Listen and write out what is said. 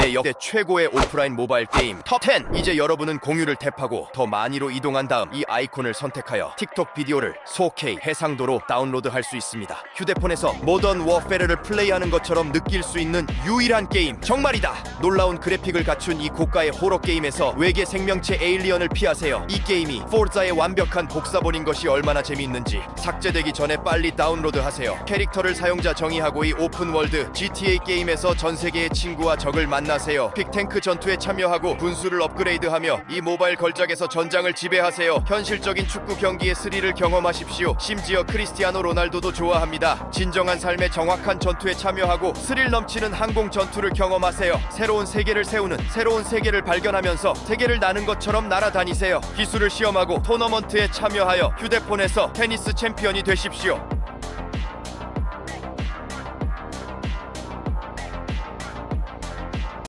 내 역대 최고의 오프라인 모바일 게임 톱10 이제 여러분은 공유를 탭하고 더 많이로 이동한 다음 이 아이콘을 선택하여 틱톡 비디오를 4K 해상도로 다운로드할 수 있습니다. 휴대폰에서 모던 워페르를 플레이하는 것처럼 느낄 수 있는 유일한 게임 정말이다. 놀라운 그래픽을 갖춘 이 고가의 호러 게임에서 외계 생명체 에일리언을 피하세요. 이 게임이 포르자의 완벽한 복사본인 것이 얼마나 재미있는지 삭제되기 전에 빨리 다운로드 하세요. 캐릭터를 사용자 정의하고 이 오픈월드 GTA 게임에서 전 세계의 친구와 적을 만나 세요. 빅탱크 전투에 참여하고 분수를 업그레이드하며 이 모바일 걸작에서 전장을 지배하세요. 현실적인 축구 경기의 스릴을 경험하십시오. 심지어 크리스티아노 로날도도 좋아합니다. 진정한 삶의 정확한 전투에 참여하고 스릴 넘치는 항공 전투를 경험하세요. 새로운 세계를 세우는 새로운 세계를 발견하면서 세계를 나는 것처럼 날아다니세요. 기술을 시험하고 토너먼트에 참여하여 휴대폰에서 테니스 챔피언이 되십시오